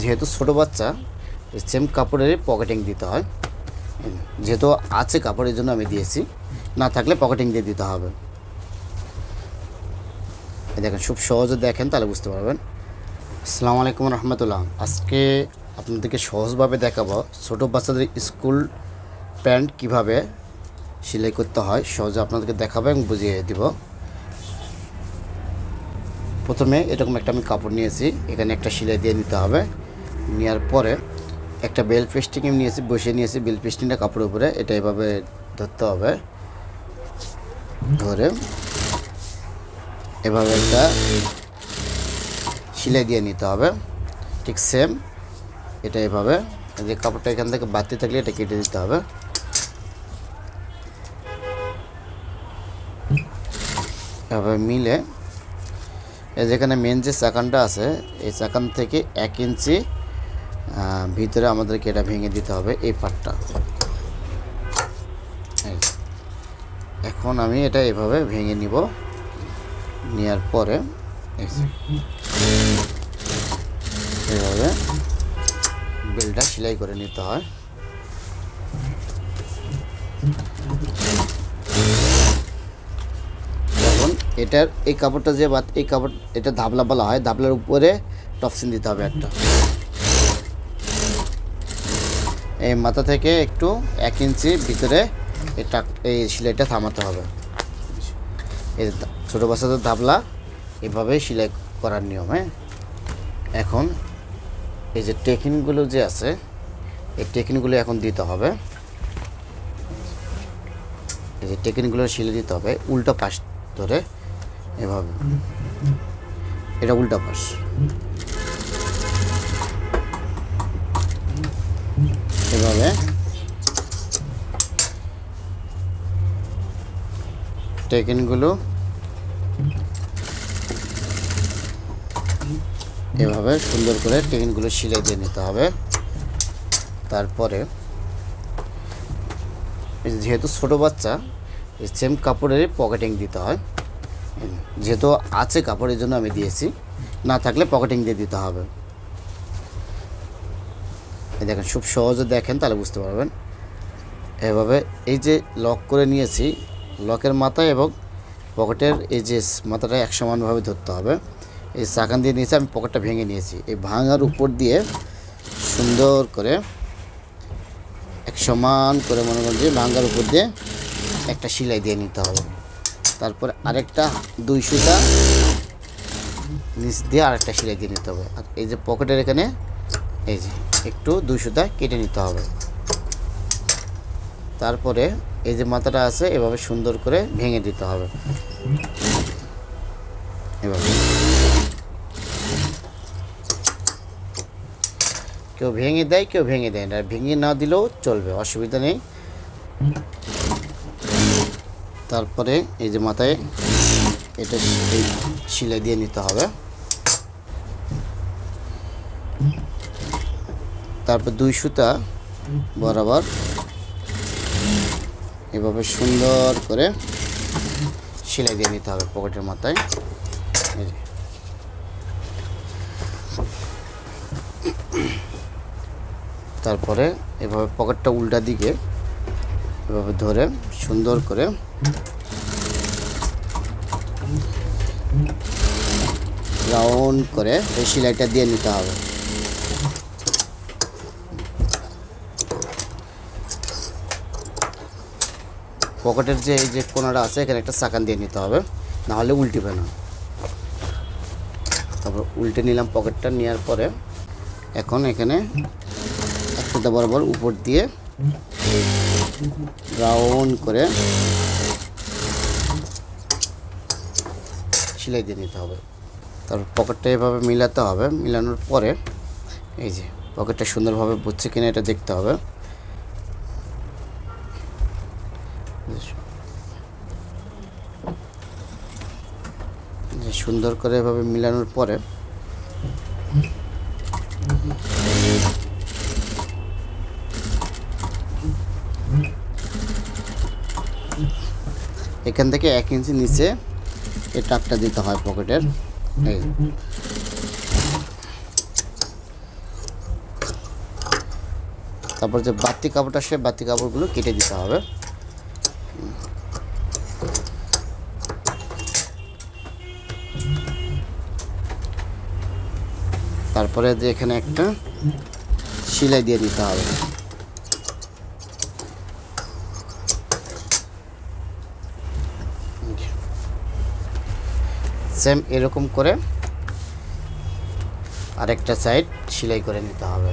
যেহেতু ছোটো বাচ্চা সেম কাপড়ের পকেটিং দিতে হয়। যেহেতু আছে কাপড়ের জন্য আমি দিয়েছি, না থাকলে পকেটিং দিয়ে দিতে হবে। দেখেন, খুব সহজে দেখেন, তাহলে বুঝতে পারবেন। আসসালামু আলাইকুম রহমতুল্লাহ। আজকে আপনাদেরকে সহজভাবে দেখাবো ছোটো বাচ্চাদের স্কুল প্যান্ট কীভাবে সেলাই করতে হয়। সহজে আপনাদেরকে দেখাবো এবং বুঝিয়ে দিব। প্রথমে এরকম একটা আমি কাপড় নিয়েছি, এখানে একটা সেলাই দিয়ে নিতে হবে। নেওয়ার পরে একটা বেল পেস্টিং নিয়েছি, বসিয়ে নিয়েছি বেল পেস্টিংটা কাপড়ের উপরে, এটা এভাবে ধরতে হবে। ধরে এভাবে একটা সেলাই দিয়ে নিতে হবে। ঠিক সেম এটা এভাবে যে কাপড়টা এখান থেকে বাড়তে থাকলে এটা কেটে দিতে হবে। এভাবে মিলে যেখানে মেন যে চাকানটা আছে, এই চাকান থেকে এক ইঞ্চি ভিতরে আমাদেরকে এটা ভেঙে দিতে হবে এই পাটটা। এখন আমি এটা এভাবে ভেঙে নিব নেওয়ার পরে এভাবে বেলটা সেলাই করে নিতে হয়। এখন এটার, এই কাপড়টা যে বাত- এই কাপড়, এটা ধাবলা বলা হয়, ধাবলার উপরে টপসিন দিতে হবে একটা। এই মাথা থেকে একটু এক ইঞ্চি ভিতরে এটা, এই সেলাইটা থামাতে হবে। এই ছোটো বাচ্চাদের ধাবলা এভাবে সেলাই করার নিয়ম হ্যাঁ? এখন এই যে টেকিনগুলো যে আছে, এই টেকিনগুলো এখন দিতে হবে। এই যে টেকিনগুলো সিলে দিতে হবে, উল্টো পাশ ধরে এভাবে। এটা উল্টা পাশ। এভাবে। টেকিনগুলো এভাবে সুন্দর করে টেকিনগুলো সিলাই দিয়ে নিতে হবে। তারপরে যেহেতু ছোটো বাচ্চা সেম কাপড়ের পকেটিং দিতে হয়। যেহেতু আছে কাপড়ের জন্য আমি দিয়েছি, না থাকলে পকেটিং দিয়ে দিতে হবে। এই দেখেন, খুব সহজে দেখেন, তাহলে বুঝতে পারবেন। এভাবে এই যে লক করে নিয়েছি লকের মাথায় এবং পকেটের এই যে মাথাটা এক সমানভাবে ধরতে হবে। এই চাকান দিয়ে নিয়েছি, আমি পকেটটা ভেঙে নিয়েছি। এই ভাঙার উপর দিয়ে সুন্দর করে এক সমান করে মনে করেন যে ভাঙ্গার উপর দিয়ে একটা সেলাই দিয়ে নিতে হবে। তারপরে আরেকটা দুই সুতা নিচ দিয়ে আরেকটা সেলাই দিয়ে নিতে হবে। আর এই যে পকেটের এখানে, এই যে একটু দুই সুতা কেটে নিতে হবে। তারপরে এই যে মাথাটা আছে, এভাবে সুন্দর করে ভেঙে দিতে হবে। এভাবে। কেউ ভেঙে দেয়, কেউ ভেঙে দেয় না। ভেঙে না দিলেও চলবে, অসুবিধা নেই। তারপরে এই যে মাথায় এটা সেলাই দিয়ে নিতে হবে। তারপর দুই সুতা বরাবর। এভাবে সুন্দর করে সেলাই দিয়ে নিতে হবে পকেটের মাথায়। তারপরে এভাবে পকেটটা উল্টা দিকে এভাবে ধরে সুন্দর করে রাউন্ড করে এই সেলাইটা দিয়ে নিতে হবে। পকেটের যে এই যে কোনাটা আছে, এখানে একটা চাকান দিয়ে নিতে হবে। না হলে উল্টিবে না। তারপর উল্টে নিলাম পকেটটা, নেওয়ার পরে এখন এখানে একটা বরাবর উপর দিয়ে রাউন্ড করে সেলাই দিয়ে নিতে হবে। তারপর পকেটটা এভাবে মিলাতে হবে। মিলানোর পরে এই যে, পকেটটা সুন্দরভাবে বুঝছে কিনা এটা দেখতে হবে যে সুন্দর করে এভাবে মিলানোর পরে এখান থেকে এক ইঞ্চি নিচে এই টাকটা দিতে হয় পকেটের। এই তারপর যে বাতি কাপড়টা সে বাতি কাপড়গুলো কেটে দিতে হবে। তারপরে যে এখানে একটা সিলাই দিয়ে দিতে হবে। সেম এরকম করে আরেকটা সাইড সেলাই করে নিতে হবে।